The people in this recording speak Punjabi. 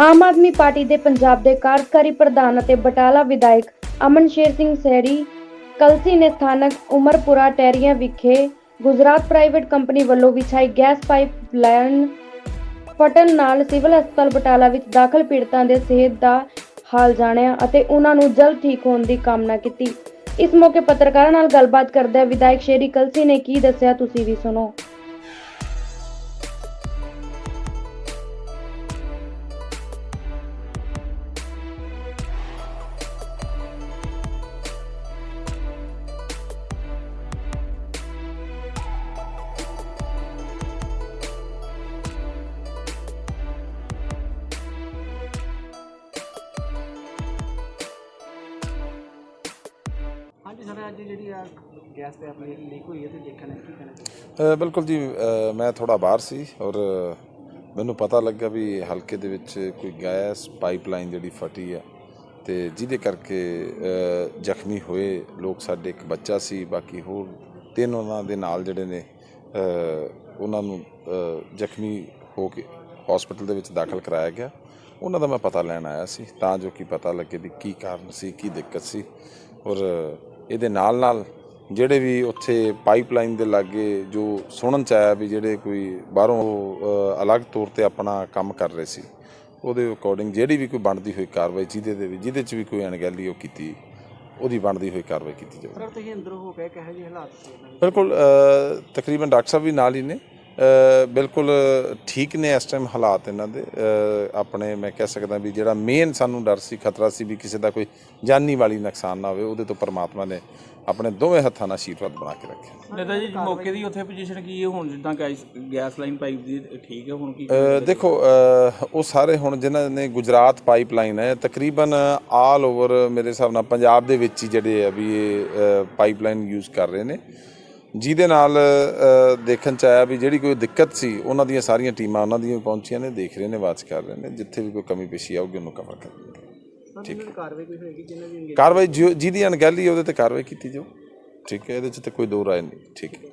ਆਮ ਆਦਮੀ ਪਾਰਟੀ ਦੇ ਪੰਜਾਬ ਦੇ ਕਾਰਜਕਾਰੀ ਪ੍ਰਧਾਨ ਅਤੇ ਬਟਾਲਾ ਵਿਧਾਇਕ ਅਮਨਸ਼ੇਰ ਸਿੰਘ ਸਹਿਰੀ, ਕਲਸੀ ਨੇ ਸਥਾਨਕ ਉਮਰਪੁਰਾ ਟੈਰੀਆਂ ਵਿਖੇ ਗੁਜਰਾਤ ਪ੍ਰਾਈਵੇਟ ਕੰਪਨੀ ਵੱਲੋਂ ਵਿਛਾਈ ਗੈਸ ਪਾਈਪ ਲਾਈਨ ਫਟਣ ਨਾਲ ਸਿਵਲ ਹਸਪਤਾਲ ਬਟਾਲਾ ਵਿੱਚ ਦਾਖਲ ਪੀੜਤਾਂ ਦੇ ਸਿਹਤ ਦਾ ਹਾਲ ਜਾਣਿਆ ਅਤੇ ਉਹਨਾਂ ਨੂੰ ਜਲਦ ਠੀਕ ਹੋਣ ਦੀ ਕਾਮਨਾ ਕੀਤੀ। ਇਸ ਮੌਕੇ ਪੱਤਰਕਾਰਾਂ ਨਾਲ ਗੱਲਬਾਤ ਕਰਦਿਆਂ ਵਿਧਾਇਕ ਸ਼ੇਰੀ ਕਲਸੀ ਨੇ ਕੀ ਦੱਸਿਆ, ਤੁਸੀਂ ਵੀ ਸੁਣੋ। ਹਾਂਜੀ ਸਰ ਅੱਜ ਜਿਹੜੀ ਆ ਗੈਸ ਤੇ ਆਪਣੀ ਲੀਕ ਹੋਈ ਹੈ ਤੇ ਦੇਖਣ ਕੀ ਕਹਿਣਾ ਚਾਹੁੰਦੇ ਅ, ਬਿਲਕੁਲ ਜੀ ਅ, ਮੈਂ ਥੋੜਾ ਬਾਹਰ ਸੀ ਔਰ ਮੈਨੂੰ ਪਤਾ ਲੱਗਾ ਵੀ ਹਲਕੇ ਦੇ ਵਿੱਚ ਕੋਈ ਗੈਸ ਪਾਈਪਲਾਈਨ ਜਿਹੜੀ ਫਟੀ ਆ ਤੇ ਜਿਹਦੇ ਕਰਕੇ ਅ, ਜ਼ਖਮੀ ਹੋਏ ਲੋਕ ਸਾਡੇ ਇੱਕ ਬੱਚਾ ਸੀ ਬਾਕੀ ਹੋਰ ਤਿੰਨ ਉਹਨਾਂ ਦੇ ਨਾਲ ਜਿਹੜੇ ਨੇ ਅ, ਉਹਨਾਂ ਨੂੰ ਅ, ਜ਼ਖਮੀ ਹੋ ਕੇ ਹਸਪੀਟਲ ਦੇ ਵਿੱਚ ਦਾਖਲ ਕਰਾਇਆ ਗਿਆ। ਉਹਨਾਂ ਦਾ ਮੈਂ ਪਤਾ ਲੈਣ ਆਇਆ ਸੀ ਤਾਂ ਜੋ ਕਿ ਪਤਾ ਲੱਗੇ ਵੀ ਕੀ ਕਾਰਨ ਸੀ ਕੀ ਦਿੱਕਤ ਸੀ ਔਰ ਇਹਦੇ ਨਾਲ ਨਾਲ ਜਿਹੜੇ ਵੀ ਉੱਥੇ ਪਾਈਪਲਾਈਨ ਦੇ ਲਾਗੇ ਜੋ ਸੁਣਨ ਚ ਆਇਆ ਵੀ ਜਿਹੜੇ ਕੋਈ ਬਾਹਰੋਂ ਅਲੱਗ ਤੌਰ ਤੇ ਆਪਣਾ ਕੰਮ ਕਰ ਰਹੇ ਸੀ ਉਹਦੇ ਅਕੋਰਡਿੰਗ ਜਿਹੜੀ ਵੀ ਕੋਈ ਬਣਦੀ ਹੋਈ ਕਾਰਵਾਈ ਜਿਹਦੇ ਦੇ ਵਿੱਚ ਜਿਹਦੇ ਚ ਵੀ ਕੋਈ ਅਣਗਹਿਲੀ ਉਹ ਕੀਤੀ ਉਹਦੀ ਬਣਦੀ ਹੋਈ ਕਾਰਵਾਈ ਕੀਤੀ ਜਾਵੇ ਸਰ ਤੁਸੀਂ ਅੰਦਰ ਹੋ ਕੇ ਕਿਹੋ ਜਿਹੇ ਹਾਲਾਤ ਸੀ? ਬਿਲਕੁਲ ਤਕਰੀਬਨ ਡਾਕਟਰ ਸਾਹਿਬ ਵੀ ਨਾਲ ਹੀ ਨੇ ਬਿਲਕੁਲ ਠੀਕ ਨੇ ਇਸ ਟਾਈਮ ਹਾਲਾਤ ਇਹਨਾਂ ਦੇ। ਆਪਣੇ ਮੈਂ ਕਹਿ ਸਕਦਾ ਵੀ ਜਿਹੜਾ ਮੇਨ ਸਾਨੂੰ ਡਰ ਸੀ ਖਤਰਾ ਸੀ ਵੀ ਕਿਸੇ ਦਾ ਕੋਈ ਜਾਨੀ ਵਾਲੀ ਨੁਕਸਾਨ ਨਾ ਹੋਵੇ ਉਹਦੇ ਤੋਂ ਪਰਮਾਤਮਾ ਨੇ ਆਪਣੇ ਦੋਵੇਂ ਹੱਥਾਂ ਨਾਲ ਆਸ਼ੀਰਵਾਦ ਬਣਾ ਕੇ ਰੱਖਿਆ। ਨੇਤਾ ਜੀ ਮੌਕੇ ਦੀ ਉੱਥੇ ਪੋਜੀਸ਼ਨ ਕੀ ਹੈ? ਹੁਣ ਜਿੱਦਾਂ ਗੈਸ ਲਾਈਨ ਪਾਈਪ ਦੀ ਠੀਕ ਹੈ ਹੁਣ ਕੀ ਦੇਖੋ ਉਹ ਸਾਰੇ ਹੁਣ ਜਿਨ੍ਹਾਂ ਨੇ ਗੁਜਰਾਤ ਪਾਈਪਲਾਈਨ ਹੈ ਤਕਰੀਬਨ ਆਲ ਓਵਰ ਮੇਰੇ ਹਿਸਾਬ ਨਾਲ ਪੰਜਾਬ ਦੇ ਵਿੱਚ ਹੀ ਜਿਹੜੇ ਆ ਵੀ ਇਹ ਪਾਈਪਲਾਈਨ ਯੂਜ਼ ਕਰ ਰਹੇ ਨੇ। ਜਿਹਦੇ ਨਾਲ ਦੇਖਣ ਚ ਆਇਆ ਵੀ ਜਿਹੜੀ ਕੋਈ ਦਿੱਕਤ ਸੀ ਉਹਨਾਂ ਦੀਆਂ ਸਾਰੀਆਂ ਟੀਮਾਂ ਉਹਨਾਂ ਦੀਆਂ ਪਹੁੰਚੀਆਂ ਨੇ ਦੇਖ ਰਹੇ ਨੇ ਵਾਚ ਕਰ ਰਹੇ ਨੇ ਜਿੱਥੇ ਵੀ ਕੋਈ ਕਮੀ ਪੇਸ਼ੀ ਆਊਗੀ ਉਹਨੂੰ ਕਵਰ ਸਰ ਇਹਨਾਂ ਦੀ ਕਾਰਵਾਈ ਕੋਈ ਹੋਏਗੀ ਜਿਨ੍ਹਾਂ ਦੀ ਕਾਰਵਾਈ ਜਿਹਦੀ ਅਣਗਹਿਲੀ ਹੈ ਉਹਦੇ ਤੇ ਕਾਰਵਾਈ ਕੀਤੀ ਜਾਊ। ਠੀਕ ਹੈ ਇਹਦੇ ਚ ਤੇ ਕੋਈ ਦੋ ਰਾਏ ਨਹੀਂ। ਠੀਕ ਹੈ।